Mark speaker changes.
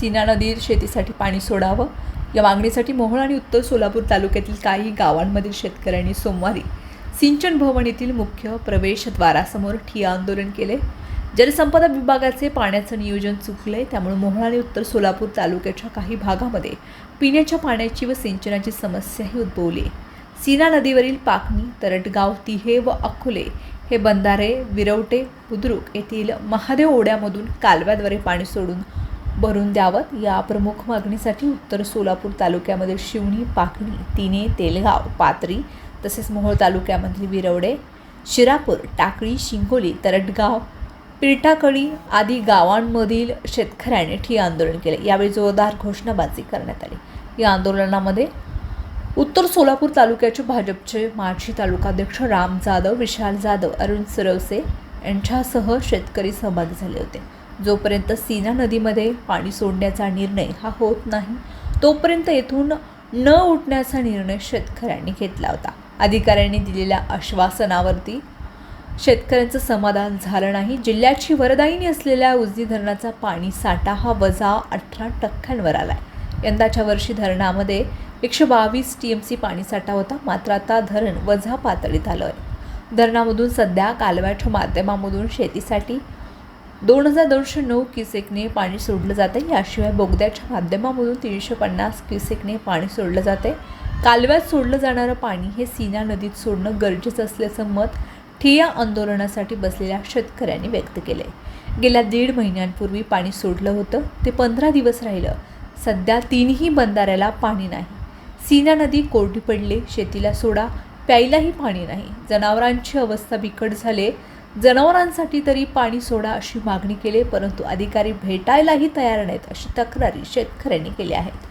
Speaker 1: सीना नदीत शेतीसाठी पाणी सोडावं. या मागणीसाठी मोहोळ आणि उत्तर सोलापूर तालुक्यातील काही गावांमधील शेतकऱ्यांनी सोमवारी सिंचन भवन येथील मुख्य प्रवेशद्वारासमोर ठिया आंदोलन केले. जलसंपदा विभागाचे पाण्याचं नियोजन चुकले त्यामुळे मोहोळ आणि उत्तर सोलापूर तालुक्याच्या काही भागामध्ये पिण्याच्या पाण्याची व सिंचनाची समस्याही उद्भवली. सीना नदीवरील पाकणी तरटगाव तिहे व अकोले हे बंधारे विरवटे बुद्रुक येथील महादेव ओढ्यामधून कालव्याद्वारे पाणी सोडून भरून द्यावं या प्रमुख मागणीसाठी उत्तर सोलापूर तालुक्यामधील शिवणी पाकणी तिने तेलगाव पात्री तसेच मोहोळ तालुक्यामधील विरवडे शिरापूर टाकळी शिंगोली तरटगाव पिरटाकळी आदी गावांमधील शेतकऱ्यांनी ठिय आंदोलन केले. यावेळी जोरदार घोषणाबाजी करण्यात आली. या आंदोलनामध्ये उत्तर सोलापूर तालुक्याचे भाजपचे माजी तालुकाध्यक्ष राम जाधव विशाल जाधव अरुण सरवसे यांच्यासह शेतकरी सहभागी झाले होते. जोपर्यंत सीना नदीमध्ये पाणी सोडण्याचा निर्णय हा होत नाही तोपर्यंत येथून न उठण्याचा निर्णय शेतकऱ्यांनी घेतला होता. अधिकाऱ्यांनी दिलेल्या आश्वासनावरती शेतकऱ्यांचं समाधान झालं नाही. जिल्ह्याची वरदायिनी असलेल्या उजनी धरणाचा पाणी साठा हा वजा अठरा टक्क्यांवर आला आहे यंदाच्या वर्षी धरणामध्ये एकशे बावीस टी एम सी पाणीसाठा होता मात्र आता धरण वजा पातळीत आलं आहे धरणामधून सध्या कालव्याच्या माध्यमामधून शेतीसाठी दोन हजार दोनशे नऊ क्युसेकने पाणी सोडलं जातं. याशिवाय बोगद्याच्या माध्यमामधून तीनशे पन्नास क्युसेकने पाणी सोडलं जाते. कालव्यात सोडलं जाणारं पाणी हे सीना नदीत सोडणं गरजेचं असल्याचं मत ठिय्या आंदोलनासाठी बसलेल्या शेतकऱ्यांनी व्यक्त केले. गेल्या दीड महिन्यांपूर्वी पाणी सोडलं होतं. ते पंधरा दिवस राहिलं. सध्या तीनही बंधाऱ्याला पाणी नाही. सीना नदी कोरडी पडली. शेतीला सोडा. प्यायलाही पाणी नाही. जनावरांची अवस्था बिकट झाली. जनावरांसाठी तरी पाणी सोडा अशी मागणी केली परंतु अधिकारी भेटायलाही तयार नाहीत अशी तक्रारी शेतकऱ्यांनी केल्या आहेत.